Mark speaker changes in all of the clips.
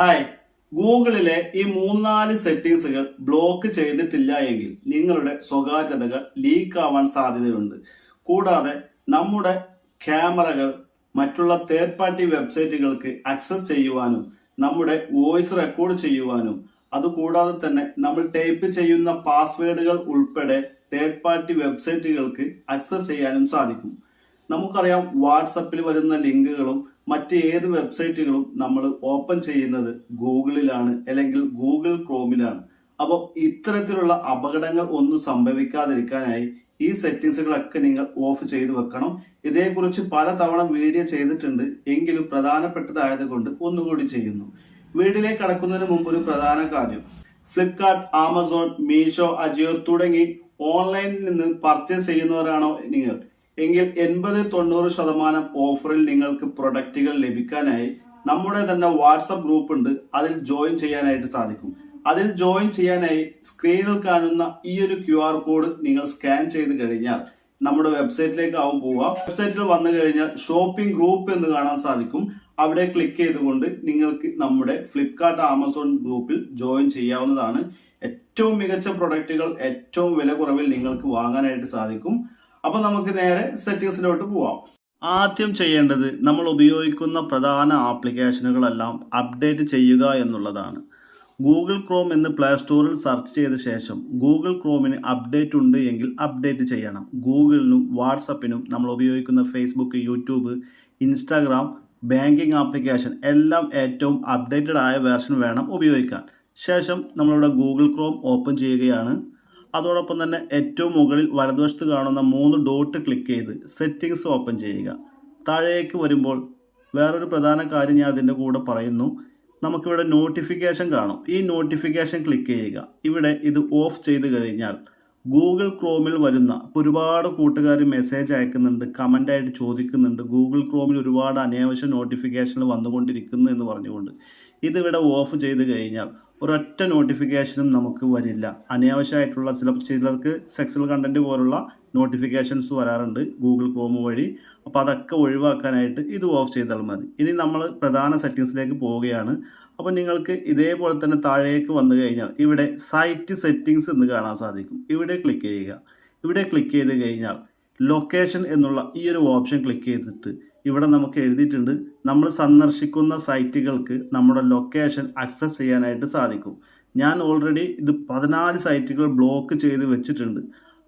Speaker 1: Hi ഗൂഗിളിലെ ഈ മൂന്നാൽ സെറ്റിംഗ്സുകൾ block ചെയ്തിട്ടില്ല എങ്കിൽ നിങ്ങളുടെ സ്വകാര്യതകൾ ലീക്ക് ആവാൻ സാധ്യതയുണ്ട്. കൂടാതെ നമ്മുടെ ക്യാമറകൾ മറ്റുള്ള തേർഡ് പാർട്ടി വെബ്സൈറ്റുകൾക്ക് ആക്സസ് ചെയ്യുവാനും നമ്മുടെ വോയിസ് റെക്കോർഡ് ചെയ്യുവാനും അതുകൂടാതെ തന്നെ നമ്മൾ ടൈപ്പ് ചെയ്യുന്ന പാസ്വേഡുകൾ ഉൾപ്പെടെ തേർഡ് പാർട്ടി വെബ്സൈറ്റുകൾക്ക് ആക്സസ് ചെയ്യാനും സാധിക്കും. നമുക്കറിയാം വാട്സപ്പിൽ വരുന്ന ലിങ്കുകളും മറ്റ് ഏത് വെബ്സൈറ്റുകളും നമ്മൾ ഓപ്പൺ ചെയ്യുന്നത് ഗൂഗിളിലാണ് അല്ലെങ്കിൽ ഗൂഗിൾ ക്രോമിലാണ്. അപ്പോൾ ഇത്തരത്തിലുള്ള അപകടങ്ങൾ ഒന്നും സംഭവിക്കാതിരിക്കാനായി ഈ സെറ്റിംഗ്സുകളൊക്കെ നിങ്ങൾ ഓഫ് ചെയ്ത് വെക്കണം. ഇതേക്കുറിച്ച് പലതവണ വീഡിയോ ചെയ്തിട്ടുണ്ട്. എങ്കിലും പ്രധാനപ്പെട്ടതായത് കൊണ്ട് ഒന്നുകൂടി ചെയ്യുന്നു. വീട്ടിലേക്ക് കടക്കുന്നതിന് മുമ്പ് ഒരു പ്രധാന കാര്യം. ഫ്ലിപ്കാർട്ട് ആമസോൺ മീഷോ അജിയോ തുടങ്ങി ഓൺലൈനിൽ നിന്ന് പർച്ചേസ് ചെയ്യുന്നവരാണോ നിങ്ങൾ? എങ്കിൽ എൺപത് തൊണ്ണൂറ് ശതമാനം ഓഫറിൽ നിങ്ങൾക്ക് പ്രൊഡക്റ്റുകൾ ലഭിക്കാനായി നമ്മുടെ തന്നെ വാട്സപ്പ് ഗ്രൂപ്പ് ഉണ്ട് അതിൽ ജോയിൻ ചെയ്യാനായിട്ട് സാധിക്കും. അതിൽ ജോയിൻ ചെയ്യാനായി സ്ക്രീനിൽ കാണുന്ന ഈ ഒരു ക്യു ആർ കോഡ് നിങ്ങൾ സ്കാൻ ചെയ്ത് കഴിഞ്ഞാൽ നമ്മുടെ വെബ്സൈറ്റിലേക്ക് ആവും പോവുക. വെബ്സൈറ്റിൽ വന്നു കഴിഞ്ഞാൽ ഷോപ്പിംഗ് ഗ്രൂപ്പ് എന്ന് കാണാൻ സാധിക്കും. അവിടെ ക്ലിക്ക് ചെയ്തുകൊണ്ട് നിങ്ങൾക്ക് നമ്മുടെ ഫ്ലിപ്കാർട്ട് ആമസോൺ ഗ്രൂപ്പിൽ ജോയിൻ ചെയ്യാവുന്നതാണ്. ഏറ്റവും മികച്ച പ്രൊഡക്റ്റുകൾ ഏറ്റവും വില കുറവിൽ നിങ്ങൾക്ക് വാങ്ങാനായിട്ട് സാധിക്കും. അപ്പൊ നമുക്ക് നേരെ സെറ്റിംഗ്സിലോട്ട് പോവാം. ആദ്യം ചെയ്യേണ്ടത് നമ്മൾ ഉപയോഗിക്കുന്ന പ്രധാന ആപ്ലിക്കേഷനുകളെല്ലാം അപ്ഡേറ്റ് ചെയ്യുക എന്നുള്ളതാണ്. ഗൂഗിൾ ക്രോം എന്ന് പ്ലേ സ്റ്റോറിൽ സെർച്ച് ചെയ്ത ശേഷം ഗൂഗിൾ ക്രോമിന് അപ്ഡേറ്റ് ഉണ്ട് എങ്കിൽ അപ്ഡേറ്റ് ചെയ്യണം. ഗൂഗിളിനും വാട്സപ്പിനും നമ്മൾ ഉപയോഗിക്കുന്ന Facebook YouTube Instagram banking application എല്ലാം ഏറ്റവും അപ്ഡേറ്റഡ് ആയ വേർഷൻ വേണം ഉപയോഗിക്കാൻ. ശേഷം നമ്മളിവിടെ ഗൂഗിൾ ക്രോം ഓപ്പൺ ചെയ്യുകയാണ്. അതോടൊപ്പം തന്നെ ഏറ്റവും മുകളിൽ വലതുവശത്ത് കാണുന്ന മൂന്ന് ഡോട്ട് ക്ലിക്ക് ചെയ്ത് സെറ്റിങ്സ് ഓപ്പൺ ചെയ്യുക. താഴേക്ക് വരുമ്പോൾ വേറൊരു പ്രധാന കാര്യം ഞാൻ അതിന്റെ കൂടെ പറയുന്നു. നമുക്കിവിടെ നോട്ടിഫിക്കേഷൻ കാണും. ഈ നോട്ടിഫിക്കേഷൻ ക്ലിക്ക് ചെയ്യുക. ഇവിടെ ഇത് ഓഫ് ചെയ്ത് കഴിഞ്ഞാൽ ഗൂഗിൾ ക്രോമിൽ വരുന്ന ഒരുപാട് കൂട്ടുകാർ മെസ്സേജ് അയക്കുന്നുണ്ട് കമന്റായിട്ട് ചോദിക്കുന്നുണ്ട്. ഗൂഗിൾ ക്രോമിൽ ഒരുപാട് അനാവശ്യ നോട്ടിഫിക്കേഷനിൽ വന്നുകൊണ്ടിരിക്കുന്നു എന്ന് പറഞ്ഞുകൊണ്ട്. ഇതിവിടെ ഓഫ് ചെയ്ത് കഴിഞ്ഞാൽ ഒരൊറ്റ നോട്ടിഫിക്കേഷനും നമുക്ക് വരില്ല. അനാവശ്യമായിട്ടുള്ള ചില ചിലർക്ക് സെക്സൽ കണ്ടന്റ് പോലുള്ള നോട്ടിഫിക്കേഷൻസ് വരാറുണ്ട് ഗൂഗിൾ ക്രോം വഴി. അപ്പോൾ അതൊക്കെ ഒഴിവാക്കാനായിട്ട് ഇത് ഓഫ് ചെയ്താൽ മതി. ഇനി നമ്മൾ പ്രധാന സെറ്റിങ്സിലേക്ക് പോവുകയാണ്. അപ്പോൾ നിങ്ങൾക്ക് ഇതേപോലെ തന്നെ താഴേക്ക് വന്നു കഴിഞ്ഞാൽ ഇവിടെ സൈറ്റ് സെറ്റിങ്സ് എന്ന് കാണാൻ സാധിക്കും. ഇവിടെ ക്ലിക്ക് ചെയ്യുക. ഇവിടെ ക്ലിക്ക് ചെയ്ത് കഴിഞ്ഞാൽ ലൊക്കേഷൻ എന്നുള്ള ഈ ഒരു ഓപ്ഷൻ ക്ലിക്ക് ചെയ്തിട്ട് ഇവിടെ നമുക്ക് എഴുതിയിട്ടുണ്ട് നമ്മൾ സന്ദർശിക്കുന്ന സൈറ്റുകൾക്ക് നമ്മുടെ ലൊക്കേഷൻ അക്സസ് ചെയ്യാനായിട്ട് സാധിക്കും. ഞാൻ ഓൾറെഡി ഇത് പതിനാല് സൈറ്റുകൾ ബ്ലോക്ക് ചെയ്ത് വെച്ചിട്ടുണ്ട്.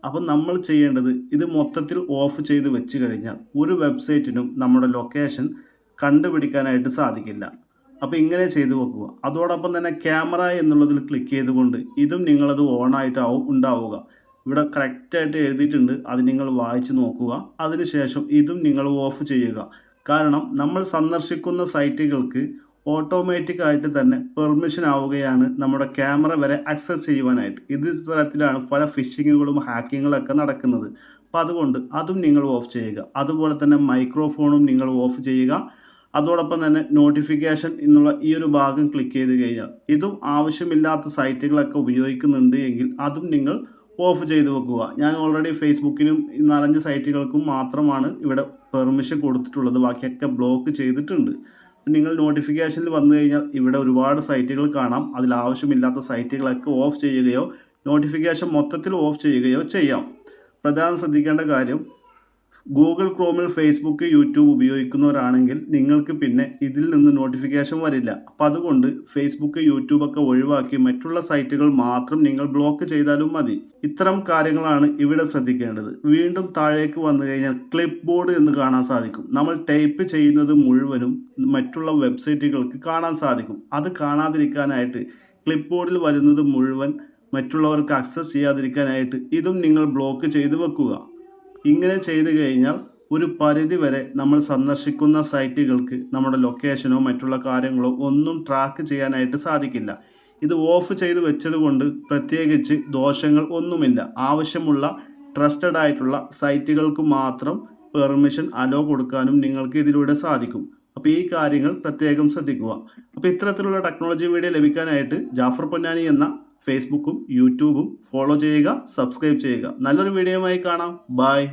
Speaker 1: അപ്പം നമ്മൾ ചെയ്യേണ്ടത് ഇത് മൊത്തത്തിൽ ഓഫ് ചെയ്ത് വെച്ച് കഴിഞ്ഞാൽ ഒരു വെബ്സൈറ്റിനും നമ്മുടെ ലൊക്കേഷൻ കണ്ടുപിടിക്കാനായിട്ട് സാധിക്കില്ല. അപ്പോൾ ഇങ്ങനെ ചെയ്തു വെക്കുക. അതോടൊപ്പം തന്നെ ക്യാമറ എന്നുള്ളതിൽ ക്ലിക്ക് ചെയ്തുകൊണ്ട് ഇതും നിങ്ങളത് ഓണായിട്ടാവും ഉണ്ടാവുക. ഇവിടെ കറക്റ്റായിട്ട് എഴുതിയിട്ടുണ്ട്. അത് നിങ്ങൾ വായിച്ച് നോക്കുക. അതിനുശേഷം ഇതും നിങ്ങൾ ഓഫ് ചെയ്യുക. കാരണം നമ്മൾ സന്ദർശിക്കുന്ന സൈറ്റുകൾക്ക് ഓട്ടോമാറ്റിക് ആയിട്ട് തന്നെ പെർമിഷൻ ആവുകയാണ് നമ്മുടെ ക്യാമറ വരെ ആക്സസ് ചെയ്യുവാനായിട്ട്. ഇത് തരത്തിലാണ് പല ഫിഷിങ്ങുകളും ഹാക്കിങ്ങുകളൊക്കെ നടക്കുന്നത്. അപ്പം അതുകൊണ്ട് അതും നിങ്ങൾ ഓഫ് ചെയ്യുക. അതുപോലെ തന്നെ മൈക്രോഫോണും നിങ്ങൾ ഓഫ് ചെയ്യുക. അതോടൊപ്പം തന്നെ നോട്ടിഫിക്കേഷൻ എന്നുള്ള ഈ ഒരു ഭാഗം ക്ലിക്ക് ചെയ്ത് കഴിഞ്ഞാൽ ഇതും ആവശ്യമില്ലാത്ത സൈറ്റുകളൊക്കെ ഉപയോഗിക്കുന്നുണ്ട് എങ്കിൽ അതും നിങ്ങൾ ഓഫ് ചെയ്ത് വെക്കുക. ഞാൻ ഓൾറെഡി ഫേസ്ബുക്കിനും നാലഞ്ച് സൈറ്റുകൾക്കും മാത്രമാണ് ഇവിടെ പെർമിഷൻ കൊടുത്തിട്ടുള്ളത്. ബാക്കിയൊക്കെ ബ്ലോക്ക് ചെയ്തിട്ടുണ്ട്. നിങ്ങൾ നോട്ടിഫിക്കേഷനിൽ വന്നു കഴിഞ്ഞാൽ ഇവിടെ ഒരുപാട് സൈറ്റുകൾ കാണാം. അതിൽ ആവശ്യമില്ലാത്ത സൈറ്റുകളൊക്കെ ഓഫ് ചെയ്യുകയോ നോട്ടിഫിക്കേഷൻ മൊത്തത്തിൽ ഓഫ് ചെയ്യുകയോ ചെയ്യാം. പ്രധാനം ശ്രദ്ധിക്കേണ്ട കാര്യം ഗൂഗിൾ ക്രോമിൽ ഫേസ്ബുക്ക് യൂട്യൂബ് ഉപയോഗിക്കുന്നവരാണെങ്കിൽ നിങ്ങൾക്ക് പിന്നെ ഇതിൽ നിന്ന് നോട്ടിഫിക്കേഷൻ വരില്ല. അപ്പോൾ അതുകൊണ്ട് ഫേസ്ബുക്ക് യൂട്യൂബൊക്കെ ഒഴിവാക്കി മറ്റുള്ള സൈറ്റുകൾ മാത്രം നിങ്ങൾ ബ്ലോക്ക് ചെയ്താലും മതി. ഇത്തരം കാര്യങ്ങളാണ് ഇവിടെ ശ്രദ്ധിക്കേണ്ടത്. വീണ്ടും താഴേക്ക് വന്നു കഴിഞ്ഞാൽ ക്ലിപ്പ് ബോർഡ് എന്ന് കാണാൻ സാധിക്കും. നമ്മൾ ടൈപ്പ് ചെയ്യുന്നത് മുഴുവനും മറ്റുള്ള വെബ്സൈറ്റുകൾക്ക് കാണാൻ സാധിക്കും. അത് കാണാതിരിക്കാനായിട്ട് ക്ലിപ്പ് ബോർഡിൽ വരുന്നത് മുഴുവൻ മറ്റുള്ളവർക്ക് അക്സസ് ചെയ്യാതിരിക്കാനായിട്ട് ഇതും നിങ്ങൾ ബ്ലോക്ക് ചെയ്ത് വെക്കുക. ഇങ്ങനെ ചെയ്തു കഴിഞ്ഞാൽ ഒരു പരിധി വരെ നമ്മൾ സന്ദർശിക്കുന്ന സൈറ്റുകൾക്ക് നമ്മുടെ ലൊക്കേഷനോ മറ്റുള്ള കാര്യങ്ങളോ ഒന്നും ട്രാക്ക് ചെയ്യാനായിട്ട് സാധിക്കില്ല. ഇത് ഓഫ് ചെയ്ത് വെച്ചത് കൊണ്ട് പ്രത്യേകിച്ച് ദോഷങ്ങൾ ഒന്നുമില്ല. ആവശ്യമുള്ള ട്രസ്റ്റഡ് ആയിട്ടുള്ള സൈറ്റുകൾക്ക് മാത്രം പെർമിഷൻ അലോ കൊടുക്കാനും നിങ്ങൾക്ക് ഇതിലൂടെ സാധിക്കും. അപ്പോൾ ഈ കാര്യങ്ങൾ പ്രത്യേകം ശ്രദ്ധിക്കുക. അപ്പോൾ ഇത്തരത്തിലുള്ള ടെക്നോളജി വീഡിയോ ലഭിക്കാനായിട്ട് ജാഫർ പൊന്നാനി എന്ന ഫേസ്ബുക്കും യൂട്യൂബും ഫോളോ ചെയ്യുക സബ്സ്ക്രൈബ് ചെയ്യുക. നല്ലൊരു വീഡിയോയുമായി കാണാം. ബായ്